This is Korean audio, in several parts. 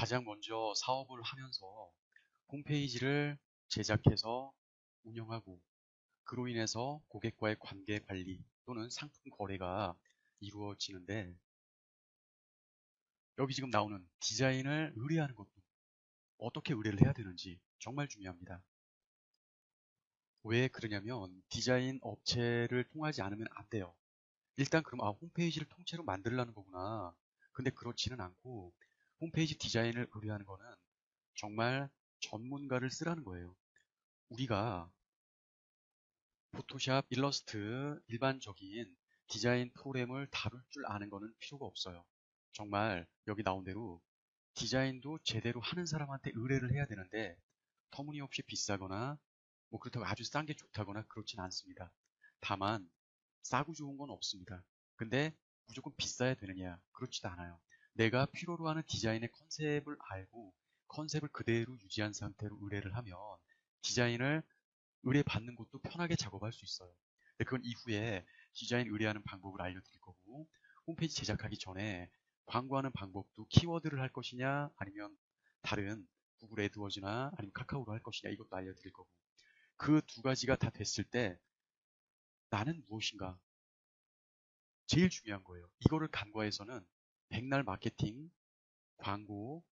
가장 먼저 사업을 하면서 홈페이지를 제작해서 운영하고 그로 인해서 고객과의 관계 관리 또는 상품 거래가 이루어지는데 여기 지금 나오는 디자인을 의뢰하는 것도 어떻게 의뢰를 해야 되는지 정말 중요합니다. 왜 그러냐면 디자인 업체를 통하지 않으면 안 돼요. 일단 그럼 아 홈페이지를 통째로 만들라는 거구나. 근데 그렇지는 않고 홈페이지 디자인을 의뢰하는 거는 정말 전문가를 쓰라는 거예요. 우리가 포토샵, 일러스트, 일반적인 디자인 프로그램을 다룰 줄 아는 거는 필요가 없어요. 정말 여기 나온 대로 디자인도 제대로 하는 사람한테 의뢰를 해야 되는데 터무니없이 비싸거나 뭐 그렇다고 아주 싼 게 좋다거나 그렇진 않습니다. 다만 싸고 좋은 건 없습니다. 근데 무조건 비싸야 되느냐? 그렇지도 않아요. 내가 필요로 하는 디자인의 컨셉을 알고 컨셉을 그대로 유지한 상태로 의뢰를 하면 디자인을 의뢰받는 것도 편하게 작업할 수 있어요. 그건 이후에 디자인 의뢰하는 방법을 알려드릴 거고 홈페이지 제작하기 전에 광고하는 방법도 키워드를 할 것이냐 아니면 다른 구글 애드워즈나 아니면 카카오로 할 것이냐 이것도 알려드릴 거고 그 두 가지가 다 됐을 때 나는 무엇인가 제일 중요한 거예요. 이거를 간과해서는 백날 마케팅, 광고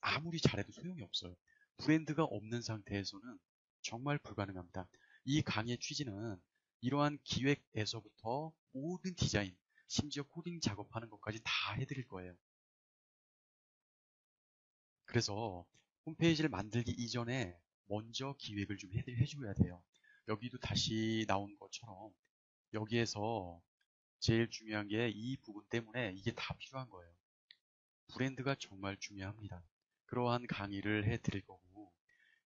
아무리 잘해도 소용이 없어요. 브랜드가 없는 상태에서는 정말 불가능합니다. 이 강의 취지는 이러한 기획에서부터 모든 디자인, 심지어 코딩 작업하는 것까지 다 해드릴 거예요. 그래서 홈페이지를 만들기 이전에 먼저 기획을 좀 해줘야 돼요. 여기도 다시 나온 것처럼 여기에서 제일 중요한 게 이 부분 때문에 이게 다 필요한 거예요. 브랜드가 정말 중요합니다. 그러한 강의를 해 드릴 거고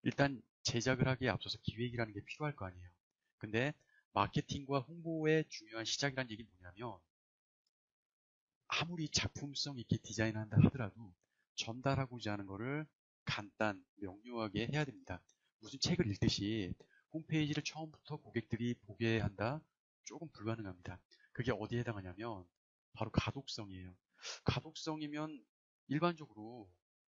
일단 제작을 하기에 앞서서 기획이라는 게 필요할 거 아니에요. 근데 마케팅과 홍보의 중요한 시작이라는 얘기 뭐냐면 아무리 작품성 있게 디자인한다 하더라도 전달하고자 하는 거를 간단, 명료하게 해야 됩니다. 무슨 책을 읽듯이 홈페이지를 처음부터 고객들이 보게 한다? 조금 불가능합니다. 그게 어디에 해당하냐면 바로 가독성이에요. 가독성이면 일반적으로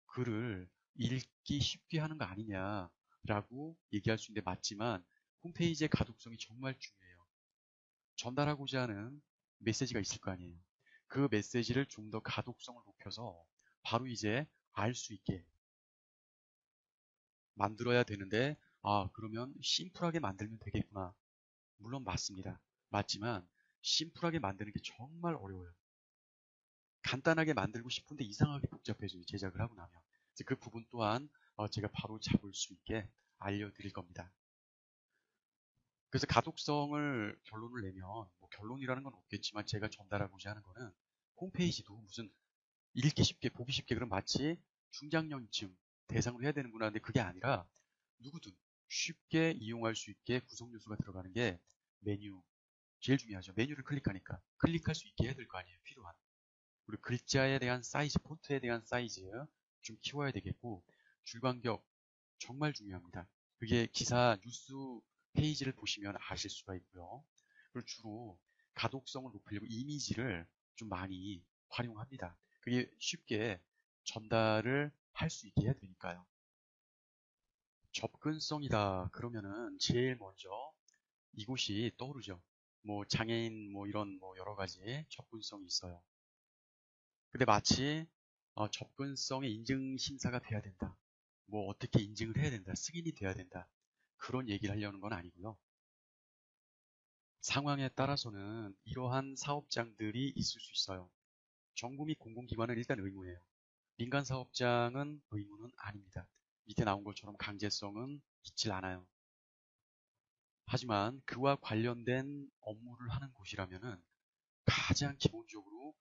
글을 읽기 쉽게 하는 거 아니냐라고 얘기할 수 있는데 맞지만 홈페이지의 가독성이 정말 중요해요. 전달하고자 하는 메시지가 있을 거 아니에요. 그 메시지를 좀 더 가독성을 높여서 바로 이제 알 수 있게 만들어야 되는데 아 그러면 심플하게 만들면 되겠구나. 물론 맞습니다. 맞지만 심플하게 만드는 게 정말 어려워요. 간단하게 만들고 싶은데 이상하게 복잡해져요. 제작을 하고 나면. 그 부분 또한 어, 제가 바로 잡을 수 있게 알려드릴 겁니다. 그래서 가독성을 결론을 내면 뭐 결론이라는 건 없겠지만 제가 전달하고자 하는 거는 홈페이지도 무슨 읽기 쉽게 보기 쉽게 그럼 마치 중장년층 대상으로 해야 되는구나 근데 그게 아니라 누구든 쉽게 이용할 수 있게 구성 요소가 들어가는 게 메뉴, 제일 중요하죠. 메뉴를 클릭하니까 클릭할 수 있게 해야 될 거 아니에요. 필요한. 그리고 글자에 대한 사이즈, 폰트에 대한 사이즈 좀 키워야 되겠고 줄간격 정말 중요합니다. 그게 기사 뉴스 페이지를 보시면 아실 수가 있고요. 그리고 주로 가독성을 높이려고 이미지를 좀 많이 활용합니다. 그게 쉽게 전달을 할 수 있게 해야 되니까요. 접근성이다 그러면은 제일 먼저 이곳이 떠오르죠. 뭐 장애인 뭐 이런 뭐 여러 가지 접근성이 있어요. 근데 마치 어, 접근성의 인증 심사가 돼야 된다. 뭐 어떻게 인증을 해야 된다. 승인이 돼야 된다. 그런 얘기를 하려는 건 아니고요. 상황에 따라서는 이러한 사업장들이 있을 수 있어요. 정부 및 공공기관은 일단 의무예요. 민간 사업장은 의무는 아닙니다. 밑에 나온 것처럼 강제성은 있질 않아요. 하지만 그와 관련된 업무를 하는 곳이라면 가장 기본적으로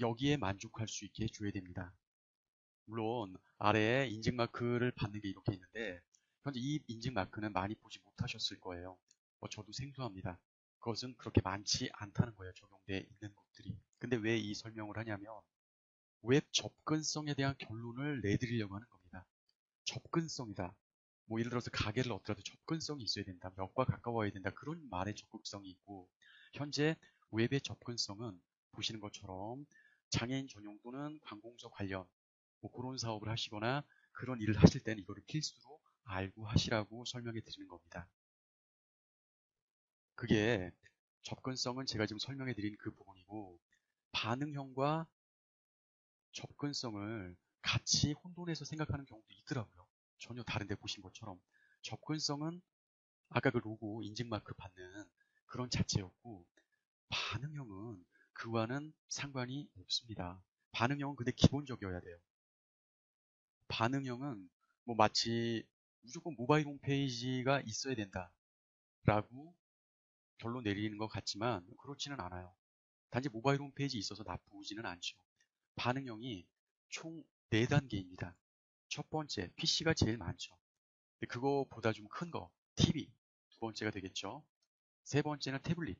여기에 만족할 수 있게 해줘야 됩니다. 물론 아래에 인증마크를 받는 게 이렇게 있는데 현재 이 인증마크는 많이 보지 못하셨을 거예요. 뭐 저도 생소합니다. 그것은 그렇게 많지 않다는 거예요. 적용되어 있는 곳들이. 근데 왜 이 설명을 하냐면 웹 접근성에 대한 결론을 내드리려고 하는 겁니다. 접근성이다. 뭐 예를 들어서 가게를 얻더라도 접근성이 있어야 된다. 몇과 가까워야 된다. 그런 말의 적극성이 있고 현재 웹의 접근성은 보시는 것처럼 장애인 전용 또는 관공서 관련 뭐 그런 사업을 하시거나 그런 일을 하실 때는 이거를 필수로 알고 하시라고 설명해 드리는 겁니다. 그게 접근성은 제가 지금 설명해 드린 그 부분이고 반응형과 접근성을 같이 혼돈해서 생각하는 경우도 있더라고요. 전혀 다른데 보신 것처럼 접근성은 아까 그 로고 인증마크 받는 그런 자체였고 반응형은 그와는 상관이 없습니다. 반응형은 근데 기본적이어야 돼요. 반응형은 뭐 마치 무조건 모바일 홈페이지가 있어야 된다라고 결론 내리는 것 같지만 그렇지는 않아요. 단지 모바일 홈페이지 있어서 나쁘지는 않죠. 반응형이 총 4단계입니다. 첫 번째, PC가 제일 많죠. 그거보다 좀 큰 거, TV 두 번째가 되겠죠. 세 번째는 태블릿,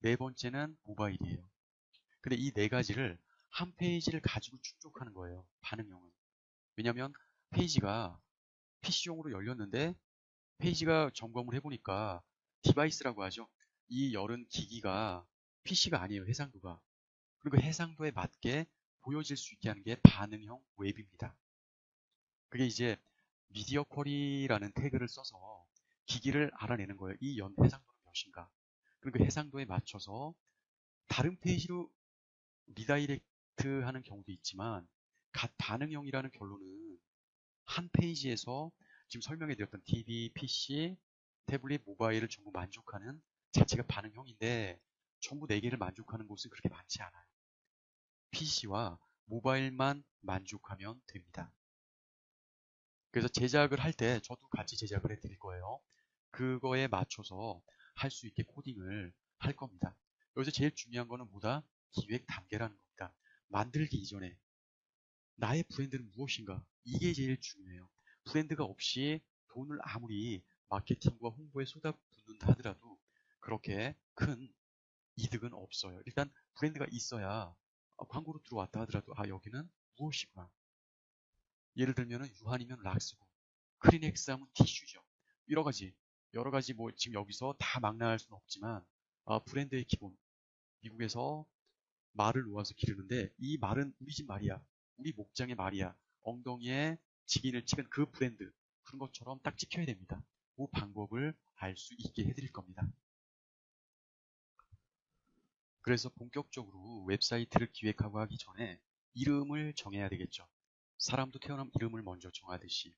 네 번째는 모바일이에요. 근데 이 네 가지를 한 페이지를 가지고 충족하는 거예요. 반응형은. 왜냐하면 페이지가 PC용으로 열렸는데 페이지가 점검을 해보니까 디바이스라고 하죠. 이 열은 기기가 PC가 아니에요. 해상도가. 그리고 해상도에 맞게 보여질 수 있게 하는 게 반응형 웹입니다. 그게 이제 미디어 쿼리라는 태그를 써서 기기를 알아내는 거예요. 이 연 해상도는 몇인가. 그리고 그 해상도에 맞춰서 다른 페이지로 리다이렉트 하는 경우도 있지만 갓 반응형이라는 결론은 한 페이지에서 지금 설명해 드렸던 TV, PC, 태블릿, 모바일을 전부 만족하는 자체가 반응형인데 전부 4개를 만족하는 곳은 그렇게 많지 않아요. PC와 모바일만 만족하면 됩니다. 그래서 제작을 할 때 저도 같이 제작을 해 드릴 거예요. 그거에 맞춰서 할 수 있게 코딩을 할 겁니다. 여기서 제일 중요한 거는 뭐다? 기획 단계라는 겁니다. 만들기 이전에 나의 브랜드는 무엇인가? 이게 제일 중요해요. 브랜드가 없이 돈을 아무리 마케팅과 홍보에 쏟아붓는다 하더라도 그렇게 큰 이득은 없어요. 일단 브랜드가 있어야 광고로 들어왔다 하더라도 아 여기는 무엇이구나. 예를 들면 유한이면 락스고 크리넥스 하면 티슈죠. 여러 가지 여러 가지 뭐 지금 여기서 다 막나할 수는 없지만 아, 브랜드의 기본 미국에서 말을 놓아서 기르는데 이 말은 우리 집 말이야. 우리 목장의 말이야. 엉덩이에 직인을 찍은 그 브랜드 그런 것처럼 딱 찍혀야 됩니다. 그 방법을 알 수 있게 해드릴 겁니다. 그래서 본격적으로 웹사이트를 기획하고 하기 전에 이름을 정해야 되겠죠. 사람도 태어나면 이름을 먼저 정하듯이.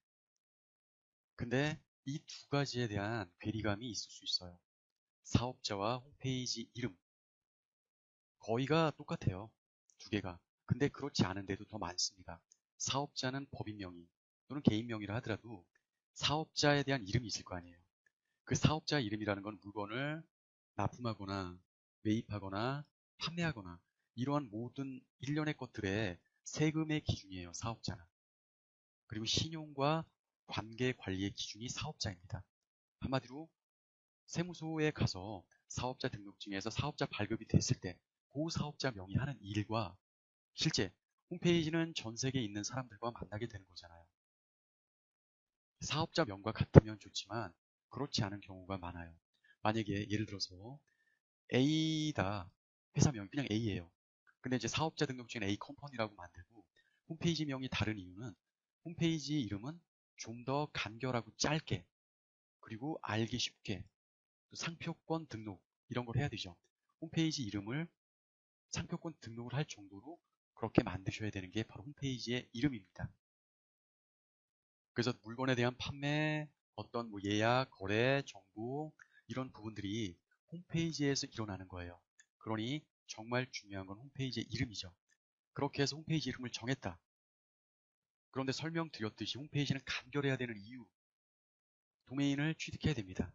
근데 이 두 가지에 대한 괴리감이 있을 수 있어요. 사업자와 홈페이지 이름. 거의가 똑같아요. 두 개가. 근데 그렇지 않은데도 더 많습니다. 사업자는 법인 명의 또는 개인 명의라 하더라도 사업자에 대한 이름이 있을 거 아니에요. 그 사업자 이름이라는 건 물건을 납품하거나 매입하거나 판매하거나 이러한 모든 일련의 것들의 세금의 기준이에요. 사업자는. 그리고 신용과 관계 관리의 기준이 사업자입니다. 한마디로 세무소에 가서 사업자 등록증에서 사업자 발급이 됐을 때 그 사업자 명의 하는 일과 실제 홈페이지는 전 세계에 있는 사람들과 만나게 되는 거잖아요. 사업자 명과 같으면 좋지만 그렇지 않은 경우가 많아요. 만약에 예를 들어서 A다 회사 명이 그냥 A예요. 근데 이제 사업자 등록증은 A 컴퍼니라고 만들고 홈페이지 명이 다른 이유는 홈페이지 이름은 좀 더 간결하고 짧게 그리고 알기 쉽게 상표권 등록 이런 걸 해야 되죠. 홈페이지 이름을 상표권 등록을 할 정도로 그렇게 만드셔야 되는 게 바로 홈페이지의 이름입니다. 그래서 물건에 대한 판매, 어떤 뭐 예약, 거래, 정보 이런 부분들이 홈페이지에서 일어나는 거예요. 그러니 정말 중요한 건 홈페이지의 이름이죠. 그렇게 해서 홈페이지 이름을 정했다. 그런데 설명드렸듯이 홈페이지는 간결해야 되는 이유. 도메인을 취득해야 됩니다.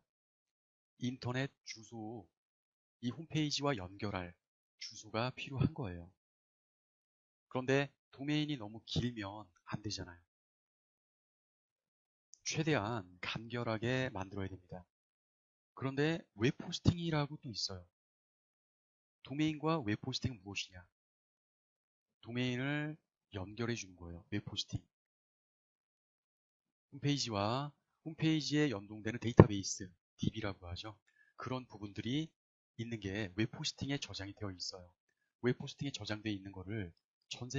인터넷 주소, 이 홈페이지와 연결할 주소가 필요한 거예요. 그런데 도메인이 너무 길면 안 되잖아요. 최대한 간결하게 만들어야 됩니다. 그런데 웹포스팅이라고 또 있어요. 도메인과 웹포스팅은 무엇이냐? 도메인을 연결해 주는 거예요. 웹포스팅. 홈페이지와 홈페이지에 연동되는 데이터베이스, DB라고 하죠. 그런 부분들이 있는 게 웹포스팅에 저장이 되어 있어요. 웹포스팅에 저장되어 있는 거를 전 세계